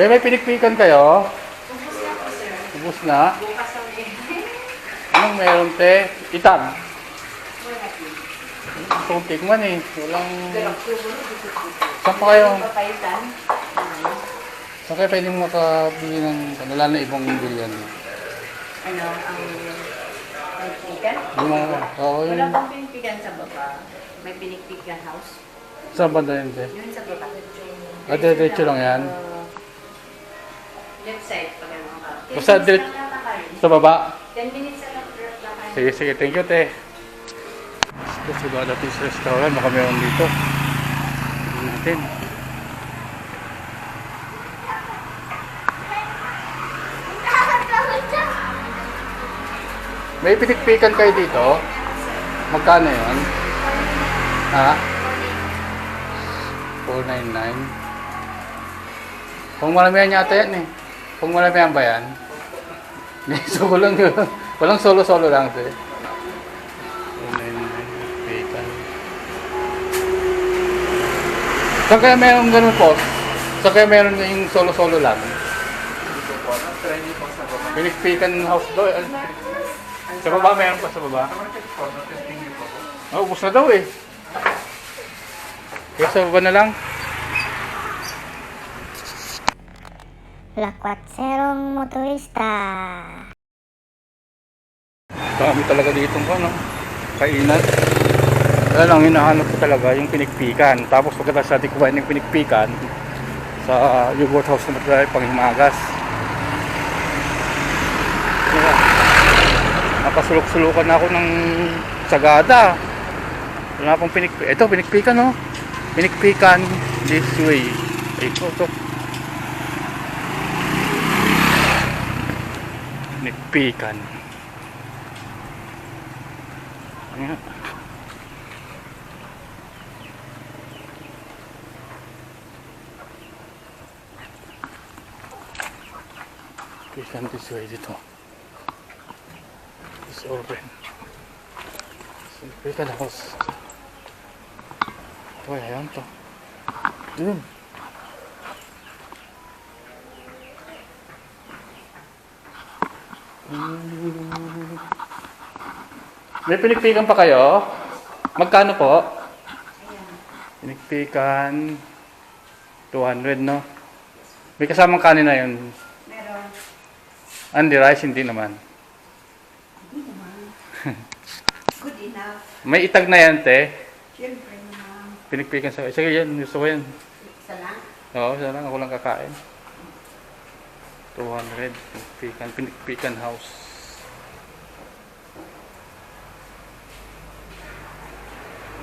Eh, may pinikpikan kayo? Ubus na? Anong meron, te? Itan. Gusto kong tikman eh. Walang... Saan pa kayo? Saan kayo pwede makabili ng... Wala na ibang bilyan. Ano, ang pinikpikan? Oo, Wala bang pinikpikan sa baba? May pinikpikan house? Saan banda yun, te? Yun sa baba. Ah, diretso lang yan? Uh, left side pag ano ka. Basta 10 minutes direct- lang lalakarin. Sa baba? 10 minutes lang lalakarin. Sige, sige. Thank you, te. Gusto ba natin sa restaurant? Baka meron dito. Tingnan natin. May pinikpikan kayo dito? Magkano yun? Ha? 499. Kung maramihan yata yan eh. Kung maramihan ba yan? So walang, walang solo-solo lang ito eh. 499 pikan. Saan kaya meron ganun po? Saan kaya meron yung solo-solo lang? Pinikpikan house do. eh. Sa baba meron pa sa baba? Oh, ubus na daw eh. Kaya sa baba na lang. Lakwatserong motorista. Dami talaga dito ko, no? Kainan. Kaya lang, hinahanap ko talaga yung pinikpikan. Tapos pagkatapos natin kumain yung pinikpikan sa yogurt house na tayo pang himagas. Kaya, nakasulok-sulukan na ako ng sagada. Wala pong pinikpikan. Ito, pinikpikan, no? Pinikpikan this way. Ito, ito. Pinikpikan. Ayan. Pikan this way dito. It's open. So, pikan house. Ito, ayan to. Dun. May pinikpikan pa kayo? Magkano po? Pinikpikan 200 no? May kasamang kanin na yun. Meron. Andy rice, hindi naman. Good enough. May itag na yan, te. Siyempre naman. Pinikpikan sa... Sige, yan. Gusto ko yan. Isa lang. Oo, isa lang. Ako lang kakain. 200. Pinikpikan. Pinikpikan house.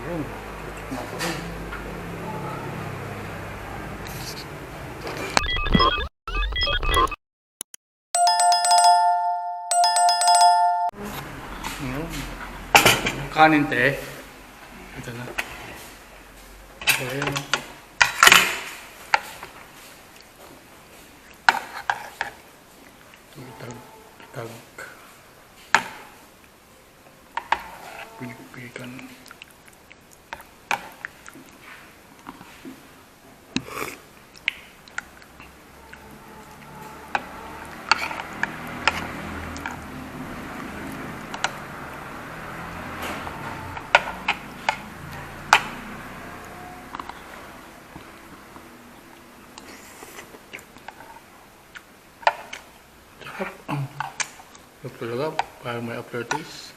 Yun. Kanin, te. Ito na. Ito yun. oh. Itag, itag. Pinikpikan. Sarap. Sarap talaga. Parang may aftertaste.